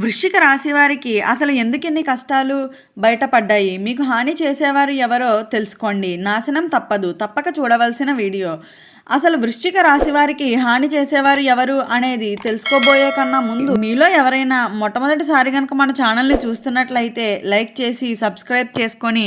వృశ్చిక రాశి వారికి అసలు ఎందుకు ఎన్ని కష్టాలు బయటపడ్డాయి? మీకు హాని చేసేవారు ఎవరో తెలుసుకోండి. నాశనం తప్పదు. తప్పక చూడవలసిన వీడియో. అసలు వృశ్చిక రాశి వారికి హాని చేసేవారు ఎవరు అనేది తెలుసుకోబోయే కన్నా ముందు మీలో ఎవరైనా మొట్టమొదటిసారి కనుక మన ఛానల్ని చూస్తున్నట్లయితే లైక్ చేసి సబ్స్క్రైబ్ చేసుకొని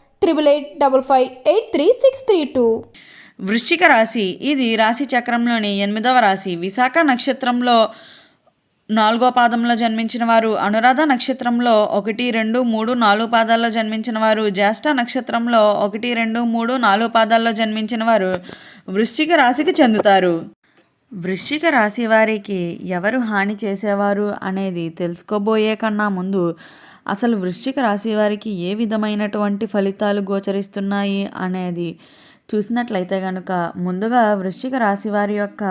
triple eight double five eight three six three two వృశ్చిక రాశి ఇది రాశి చక్రంలోని ఎనిమిదవ రాశి. విశాఖ నక్షత్రంలో నాలుగో పాదంలో జన్మించిన వారు అనురాధ నక్షత్రంలో ఒకటి రెండు మూడు నాలుగు పాదాల్లో జన్మించిన వారు జ్యేష్ఠ నక్షత్రంలో ఒకటి రెండు మూడు నాలుగు పాదాల్లో జన్మించిన వారు వృశ్చిక రాశికి చెందుతారు. వృశ్చిక రాశి వారికి ఎవరు హాని చేసేవారు అనేది తెలుసుకోబోయే కన్నా ముందు అసలు వృశ్చిక రాశి వారికి ఏ విధమైనటువంటి ఫలితాలు గోచరిస్తున్నాయి అనేది చూసినట్లయితే కనుక ముందుగా వృశ్చిక రాశి వారి యొక్క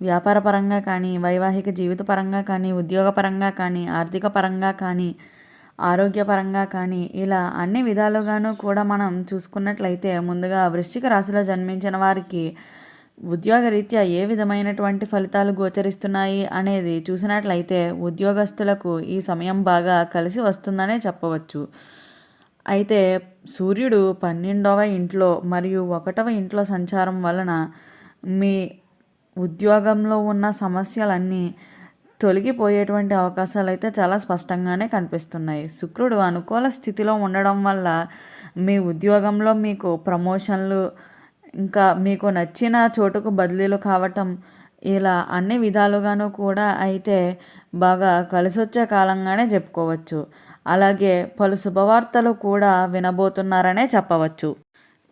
వ్యాపారపరంగా కానీ వైవాహిక జీవిత పరంగా కానీ ఉద్యోగపరంగా కానీ ఆర్థిక పరంగా కానీ ఆరోగ్యపరంగా కానీ ఇలా అన్ని విధాలుగాను కూడా మనం చూసుకున్నట్లయితే ముందుగా వృశ్చిక రాశిలో జన్మించిన వారికి ఉద్యోగరీత్యా ఏ విధమైనటువంటి ఫలితాలు గోచరిస్తున్నాయి అనేది చూసినట్లయితే ఉద్యోగస్తులకు ఈ సమయం బాగా కలిసి వస్తుందనే చెప్పవచ్చు. అయితే సూర్యుడు పన్నెండవ ఇంట్లో మరియు ఒకటవ ఇంట్లో సంచారం వలన మీ ఉద్యోగంలో ఉన్న సమస్యలన్నీ తొలగిపోయేటువంటి అవకాశాలు అయితే చాలా స్పష్టంగానే కనిపిస్తున్నాయి. శుక్రుడు అనుకూల స్థితిలో ఉండడం వల్ల మీ ఉద్యోగంలో మీకు ప్రమోషన్లు ఇంకా మీకు నచ్చిన చోటుకు బదిలీలు కావటం ఇలా అన్ని విధాలుగాను కూడా అయితే బాగా కలిసొచ్చే కాలంగానే చెప్పుకోవచ్చు. అలాగే పలు శుభవార్తలు కూడా వినబోతున్నారనే చెప్పవచ్చు.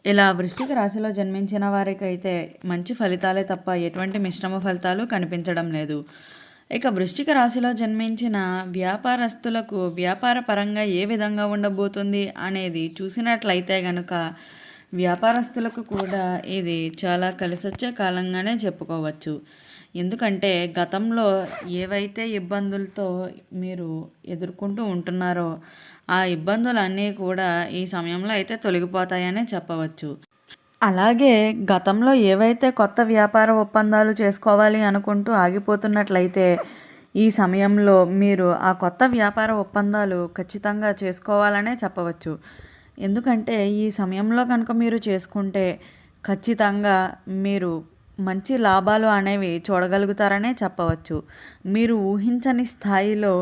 ఇలా వృశ్చిక రాశిలో జన్మించిన వారికైతే మంచి ఫలితాలే తప్ప ఎటువంటి మిశ్రమ ఫలితాలు కనిపించడం లేదు. ఇక వృశ్చిక రాశిలో జన్మించిన వ్యాపారస్తులకు వ్యాపార పరంగా ఏ విధంగా ఉండబోతుంది అనేది చూసినట్లయితే గనుక వ్యాపారస్తులకు కూడా ఇది చాలా కలిసొచ్చే కాలంగానే చెప్పుకోవచ్చు. ఎందుకంటే గతంలో ఏవైతే ఇబ్బందులతో మీరు ఎదుర్కొంటూ ఉంటున్నారో ఆ ఇబ్బందులన్నీ కూడా ఈ సమయంలో అయితే తొలగిపోతాయనే చెప్పవచ్చు. అలాగే గతంలో ఏవైతే కొత్త వ్యాపార ఒప్పందాలు చేసుకోవాలి అనుకుంటూ ఆగిపోతున్నట్లయితే ఈ సమయంలో మీరు ఆ కొత్త వ్యాపార ఒప్పందాలు ఖచ్చితంగా చేసుకోవాలనే చెప్పవచ్చు. ఎందుకంటే ఈ సమయంలో కనుక మీరు చేసుకుంటే ఖచ్చితంగా మీరు మంచి లాభాలు అనేవి చూడగలుగుతారనే చెప్పవచ్చు. మీరు ఊహించని స్థాయిలో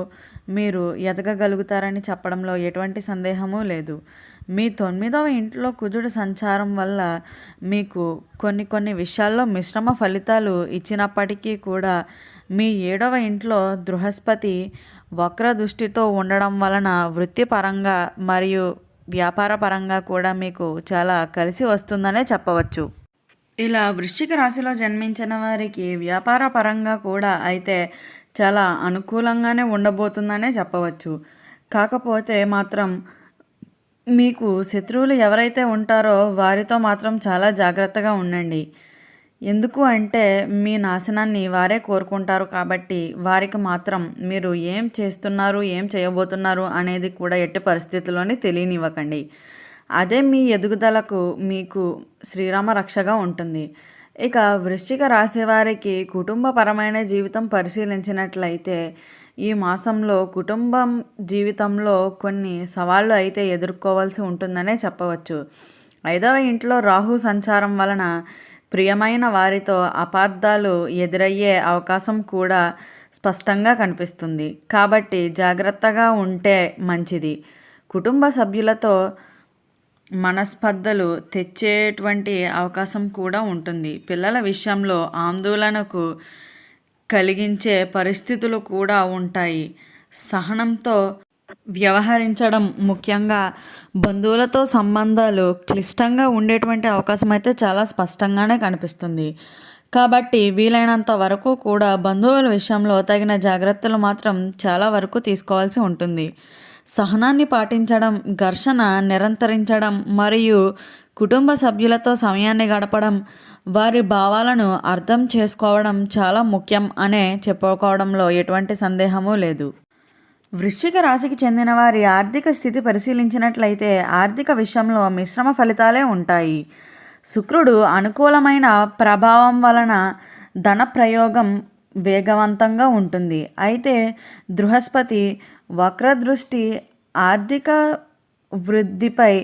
మీరు ఎదగగలుగుతారని చెప్పడంలో ఎటువంటి సందేహము లేదు. మీ తొమ్మిదవ ఇంట్లో కుజుడు సంచారం వల్ల మీకు కొన్ని కొన్ని విషయాల్లో మిశ్రమ ఫలితాలు ఇచ్చినప్పటికీ కూడా మీ ఏడవ ఇంట్లో బృహస్పతి వక్ర దృష్టితో ఉండడం వలన వృత్తిపరంగా మరియు వ్యాపార పరంగా కూడా మీకు చాలా కలిసి వస్తుందనే చెప్పవచ్చు. ఇలా వృశ్చిక రాశిలో జన్మించిన వారికి వ్యాపార పరంగా కూడా అయితే చాలా అనుకూలంగానే ఉండబోతుందనే చెప్పవచ్చు. కాకపోతే మాత్రం మీకు శత్రువులు ఎవరైతే ఉంటారో వారితో మాత్రం చాలా జాగ్రత్తగా ఉండండి. ఎందుకు అంటే మీ నాశనాన్ని వారే కోరుకుంటారు కాబట్టి వారికి మాత్రం మీరు ఏం చేస్తున్నారు ఏం చేయబోతున్నారు అనేది కూడా ఎట్టి పరిస్థితుల్లోనే తెలియనివ్వకండి. అదే మీ ఎదుగుదలకు మీకు శ్రీరామ రక్షగా ఉంటుంది. ఇక వృశ్చిక రాసేవారికి కుటుంబపరమైన జీవితం పరిశీలించినట్లయితే ఈ మాసంలో కుటుంబం జీవితంలో కొన్ని సవాళ్ళు అయితే ఎదుర్కోవాల్సి ఉంటుందనే చెప్పవచ్చు. ఐదవ ఇంట్లో రాహు సంచారం వలన ప్రియమైన వారితో అపార్థాలు ఎదురయ్యే అవకాశం కూడా స్పష్టంగా కనిపిస్తుంది. కాబట్టి జాగ్రత్తగా ఉంటే మంచిది. కుటుంబ సభ్యులతో మనస్పర్ధలు తెచ్చేటువంటి అవకాశం కూడా ఉంటుంది. పిల్లల విషయంలో ఆందోళనకు కలిగించే పరిస్థితులు కూడా ఉంటాయి. సహనంతో వ్యవహరించడం ముఖ్యంగా బంధువులతో సంబంధాలు క్లిష్టంగా ఉండేటువంటి అవకాశం అయితే చాలా స్పష్టంగానే కనిపిస్తుంది. కాబట్టి వీలైనంత వరకు కూడా బంధువుల విషయంలో తగిన జాగ్రత్తలు మాత్రం చాలా వరకు తీసుకోవాల్సి ఉంటుంది. సహనాన్ని పాటించడం ఘర్షణ నిరంతరించడం మరియు కుటుంబ సభ్యులతో సమయాన్ని గడపడం వారి భావాలను అర్థం చేసుకోవడం చాలా ముఖ్యం అనే చెప్పుకోవడంలో ఎటువంటి సందేహము లేదు. వృశ్చిక రాశికి చెందిన వారి ఆర్థిక స్థితి పరిశీలించినట్లయితే ఆర్థిక విషయంలో మిశ్రమ ఫలితాలే ఉంటాయి. శుక్రుడు అనుకూలమైన ప్రభావం వలన ధన ప్రయోగం వేగవంతంగా ఉంటుంది. అయితే బృహస్పతి వక్రదృష్టి ఆర్థిక వృద్ధిపై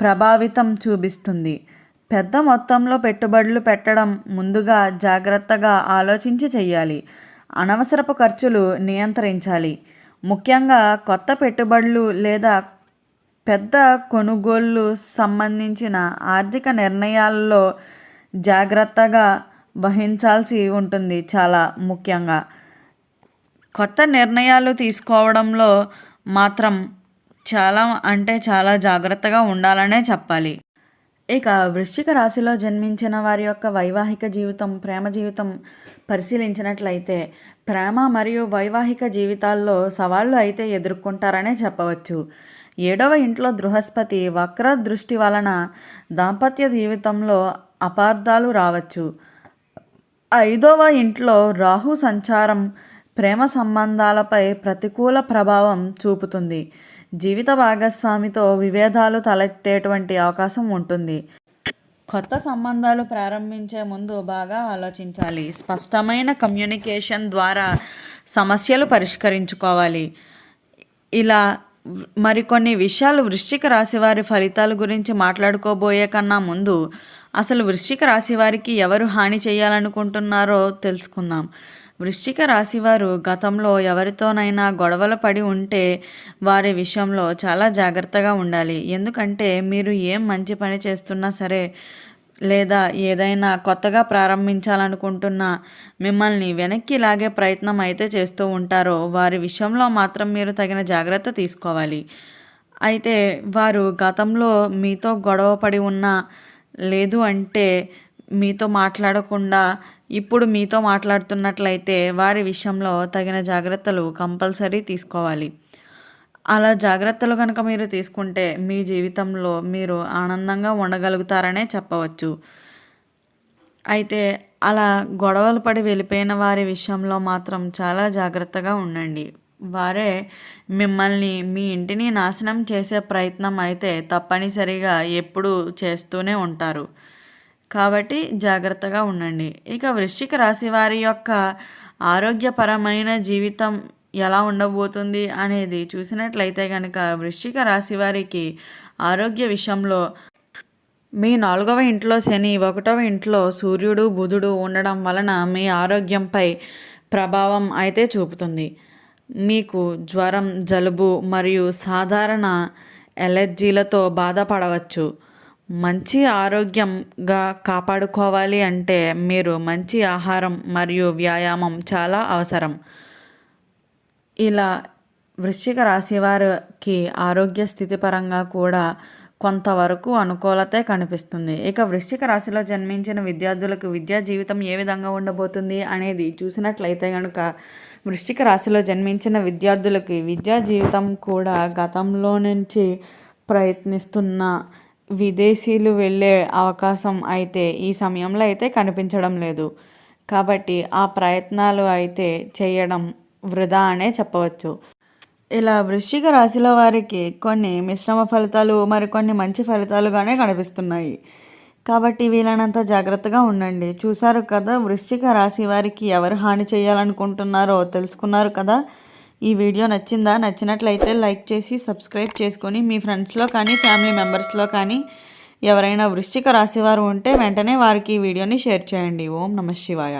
ప్రభావితం చూపిస్తుంది. పెద్ద మొత్తంలో పెట్టుబడులు పెట్టడం ముందుగా జాగ్రత్తగా ఆలోచించి చేయాలి అనవసరపు ఖర్చులు నియంత్రించాలి. ముఖ్యంగా కొత్త పెట్టుబడులు లేదా పెద్ద కొనుగోళ్ళు సంబంధించిన ఆర్థిక నిర్ణయాల్లో జాగ్రత్తగా వహించాల్సి ఉంటుంది చాలా ముఖ్యంగా. కొత్త నిర్ణయాలు తీసుకోవడంలో మాత్రం చాలా అంటే చాలా జాగ్రత్తగా ఉండాలనే చెప్పాలి. ఇక వృశ్చిక రాశిలో జన్మించిన వారి యొక్క వైవాహిక జీవితం ప్రేమ జీవితం పరిశీలించినట్లయితే ప్రేమ మరియు వైవాహిక జీవితాల్లో సవాళ్ళు అయితే ఎదుర్కొంటారనే చెప్పవచ్చు. ఏడవ ఇంట్లో బృహస్పతి వక్ర దృష్టి వలన దాంపత్య జీవితంలో అపార్థాలు రావచ్చు. ఐదవ ఇంట్లో రాహు సంచారం ప్రేమ సంబంధాలపై ప్రతికూల ప్రభావం చూపుతుంది. జీవిత భాగస్వామితో విభేదాలు తలెత్తేటువంటి అవకాశం ఉంటుంది. కొత్త సంబంధాలు ప్రారంభించే ముందు బాగా ఆలోచించాలి. స్పష్టమైన కమ్యూనికేషన్ ద్వారా సమస్యలు పరిష్కరించుకోవాలి. ఇలా మరికొన్ని విషయాలు వృశ్చిక రాశి వారి ఫలితాల గురించి మాట్లాడుకోబోయే కన్నా ముందు అసలు వృశ్చిక రాశి వారికి ఎవరు హాని చేయాలనుకుంటున్నారో తెలుసుకుందాం. వృశ్చిక రాశివారు గతంలో ఎవరితోనైనా గొడవలు పడి ఉంటే వారి విషయంలో చాలా జాగ్రత్తగా ఉండాలి. ఎందుకంటే మీరు ఏం మంచి పని చేస్తున్నా సరే లేదా ఏదైనా కొత్తగా ప్రారంభించాలనుకుంటున్నా మిమ్మల్ని వెనక్కి లాగే ప్రయత్నం అయితే చేస్తూ ఉంటారో వారి విషయంలో మాత్రం మీరు తగిన జాగ్రత్త తీసుకోవాలి. అయితే వారు గతంలో మీతో గొడవ పడి ఉన్నా లేదు అంటే మీతో మాట్లాడకుండా ఇప్పుడు మీతో మాట్లాడుతున్నట్లయితే వారి విషయంలో తగిన జాగ్రత్తలు కంపల్సరీ తీసుకోవాలి. అలా జాగ్రత్తలు కనుక మీరు తీసుకుంటే మీ జీవితంలో మీరు ఆనందంగా ఉండగలుగుతారనే చెప్పవచ్చు. అయితే అలా గొడవలు పడి వెళ్ళిపోయిన వారి విషయంలో మాత్రం చాలా జాగ్రత్తగా ఉండండి. వారే మిమ్మల్ని మీ ఇంటిని నాశనం చేసే ప్రయత్నం అయితే తప్పనిసరిగా ఎప్పుడూ చేస్తూనే ఉంటారు. కాబట్టి జాగ్రత్తగా ఉండండి. ఇక వృశ్చిక రాశి వారి యొక్క ఆరోగ్యపరమైన జీవితం ఎలా ఉండబోతుంది అనేది చూసినట్లయితే కనుక వృశ్చిక రాశి వారికి ఆరోగ్య విషయంలో మీ నాలుగవ ఇంట్లో శని ఒకటవ ఇంట్లో సూర్యుడు బుధుడు ఉండడం వలన మీ ఆరోగ్యంపై ప్రభావం అయితే చూపుతుంది. మీకు జ్వరం జలుబు మరియు సాధారణ ఎలర్జీలతో బాధపడవచ్చు. మంచి ఆరోగ్యంగా కాపాడుకోవాలి అంటే మీరు మంచి ఆహారం మరియు వ్యాయామం చాలా అవసరం. ఇలా వృశ్చిక రాశి వారికి ఆరోగ్య స్థితి పరంగా కూడా కొంతవరకు అనుకూలతే కనిపిస్తుంది. ఇక వృశ్చిక రాశిలో జన్మించిన విద్యార్థులకు విద్యా జీవితం ఏ విధంగా ఉండబోతుంది అనేది చూసినట్లయితే కనుక వృశ్చిక రాశిలో జన్మించిన విద్యార్థులకి విద్యా జీవితం కూడా గతంలో నుంచి ప్రయత్నిస్తున్న విదేశీయులు వెళ్ళే అవకాశం అయితే ఈ సమయంలో అయితే కనిపించడం లేదు. కాబట్టి ఆ ప్రయత్నాలు అయితే చేయడం వృధా అనే చెప్పవచ్చు. ఇలా వృశ్చిక రాశిలో వారికి కొన్ని మిశ్రమ ఫలితాలు మరికొన్ని మంచి ఫలితాలుగానే కనిపిస్తున్నాయి. కాబట్టి వీలైనంత జాగ్రత్తగా ఉండండి. చూశారు కదా వృశ్చిక రాశి వారికి ఎవరు హాని చేయాలనుకుంటున్నారో తెలుసుకున్నారు కదా. ఈ వీడియో నచ్చిందా? నచ్చినట్లయితే లైక్ చేసి సబ్స్క్రైబ్ చేసుకొని మీ ఫ్రెండ్స్లో కానీ ఫ్యామిలీ మెంబర్స్లో కానీ ఎవరైనా వృశ్చిక రాశివారు ఉంటే వెంటనే వారికి ఈ వీడియోని షేర్ చేయండి. ఓం నమ శివాయ.